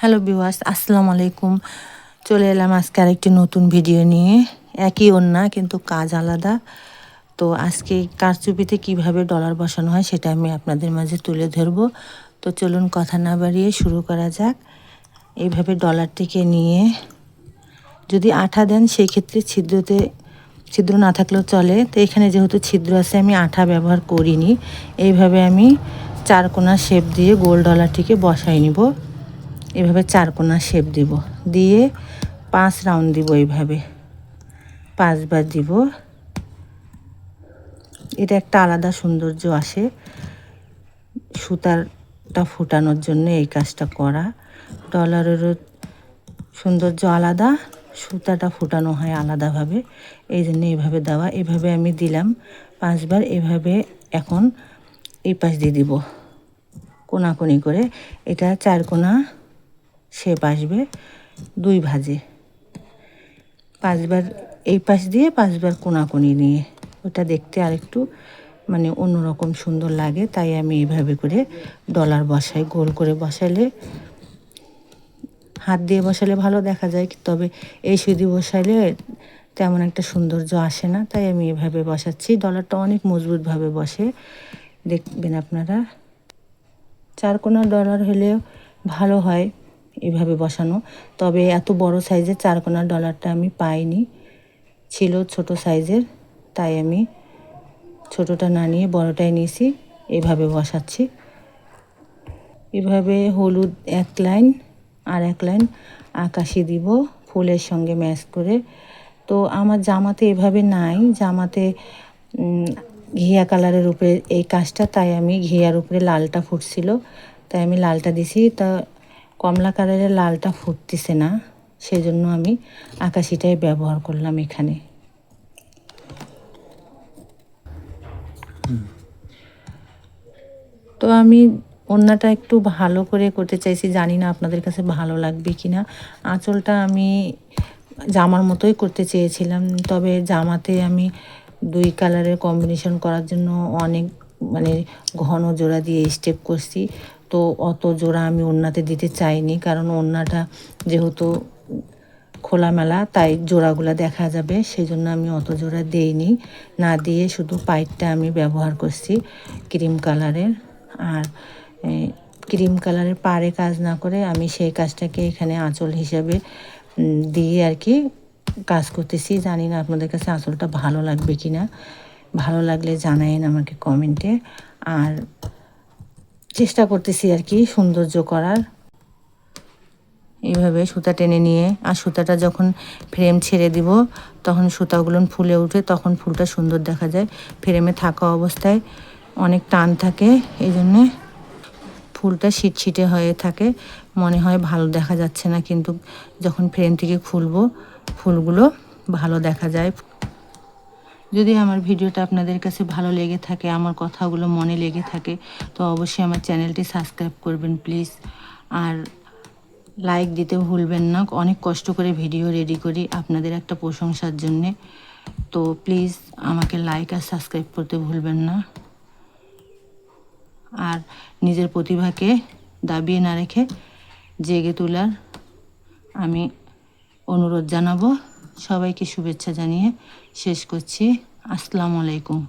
Hello বিওয়াস আসসালামু আলাইকুম। চলে এলাম আজকে আরেকটি নতুন ভিডিও নিয়ে। একই ওন্না কিন্তু কাজ আলাদা। তো আজকে কারচুপিতে কীভাবে ডলার বসানো হয় সেটা আমি আপনাদের মাঝে তুলে ধরবো। তো চলুন কথা না বাড়িয়ে শুরু করা যাক। এইভাবে ডলারটিকে নিয়ে যদি আঠা দেন সেই ক্ষেত্রে ছিদ্রতে, ছিদ্র না থাকলেও চলে। তো এখানে যেহেতু ছিদ্র আছে, আমি আঠা ব্যবহার করিনি। এইভাবে আমি চারকোনা শেপ দিয়ে গোল ডলারটিকে বসাই নিব। এভাবে চার চারকোনা শেপ দিব। দিয়ে পাঁচ রাউন্ড দিব এইভাবে। পাঁচবার দিব। এটা একটা আলাদা সৌন্দর্য আসে সুতারটা ফুটানোর জন্য এই কাজটা করা। ডলারেরও সৌন্দর্য আলাদা, সুতাটা ফুটানো হয় আলাদাভাবে। এই জন্য এইভাবে দেওয়া। এভাবে আমি দিলাম পাঁচবার। এভাবে এখন এই পাশ দিয়ে দিব কোনাকুনি করে। এটা চার কোনা শেপ আসবে দুই ভাজে। পাঁচবার এই পাশ দিয়ে পাঁচবার কোনাকুনি নিয়ে। ওটা দেখতে আরেকটু মানে অন্যরকম সুন্দর লাগে, তাই আমি এইভাবে করে ডলার বসাই, গোল করে বসালে হাত দিয়ে বসালে ভালো দেখা যায়, তবে এই সুদি বসাইলে তেমন একটা সৌন্দর্য আসে না, তাই আমি এভাবে বসাচ্ছি। ডলারটা অনেক মজবুতভাবে বসে, দেখবেন আপনারা। চার কোনা ডলার হলেও ভালো হয়। এভাবে বসানো। তবে এত বড় সাইজের চারকোনা ডলারটা আমি পাইনি। ছিল ছোট সাইজের তাই আমি ছোটোটা না নিয়ে বড়টাই নিয়েছি। এভাবে বসাচ্ছি। এভাবে হলুদ এক লাইন আর এক লাইন আকাশি দিব, ফুলের সঙ্গে ম্যাচ করে। তো আমার জামাতে এভাবে নাই। জামাতে ঘিয়া কালারের উপরে এই কাজটা, তাই আমি ঘিয়ার উপরে লালটা ফুটছিল। তাই আমি লালটা দিছি। তা কমলা কালারের লালটা ফুটতেছে না, সেজন্য আমি আকাশিটাই ব্যবহার করলাম এখানে। তো আমি ওড়নাটা একটু ভালো করে করতে চাইছি, জানি না আপনাদের কাছে ভালো লাগবে কি না আঁচলটা আমি জামার মতোই করতে চেয়েছিলাম, তবে জামাতে আমি দুই কালারের কম্বিনেশন করার জন্য অনেক মানে ঘন জোড়া দিয়ে স্টেপ করছি। তো অত জোড়া আমি ওড়নাতে দিতে চাইনি, কারণ ওড়নাটা যেহেতু খোলামেলা, তাই জোড়াগুলো দেখা যাবে সেই জন্য আমি অত জোড়া দেইনি। না দিয়ে শুধু পাইপটা আমি ব্যবহার করছি ক্রিম কালারের। আর ক্রিম কালারের পাড়ে কাজ না করে আমি সেই কাজটাকে এখানে আঁচল হিসাবে দিয়ে আর কি কাজ করতেছি। জানি না আপনাদের কাছে আঁচলটা ভালো লাগবে কি না ভালো লাগলে জানাইন আমাকে কমেন্টে। আর চেষ্টা করতেছি আর কি সৌন্দর্য করার। এইভাবে সুতা টেনে নিয়ে, আর সুতাটা যখন ফ্রেম ছেড়ে দিব, তখন সুতাগুলো ফুলে উঠে তখন ফুলটা সুন্দর দেখা যায়। ফ্রেমে থাকা অবস্থায় অনেক টান থাকে, এই জন্যে ফুলটা ছিটছিটে হয়ে থাকে। মনে হয় ভালো দেখা যাচ্ছে না, কিন্তু যখন ফ্রেম থেকে খুলবো, ফুলগুলো ভালো দেখা যায়। যদি আমার ভিডিওটা আপনাদের কাছে ভালো লেগে থাকে, আমার কথাগুলো মনে লেগে থাকে, তো অবশ্যই আমার চ্যানেলটি সাবস্ক্রাইব করবেন, প্লিজ। আর লাইক দিতে ভুলবেন না। অনেক কষ্ট করে ভিডিও রেডি করি আপনাদের একটা প্রশংসার জন্যে। তো প্লিজ আমাকে লাইক আর সাবস্ক্রাইব করতে ভুলবেন না। আর নিজের প্রতিভাকে দাবিয়ে না রেখে জেগে তোলার আমি অনুরোধ জানাব। সবাইকে শুভেচ্ছা জানিয়ে শেষ করছি। আসসালামু আলাইকুম।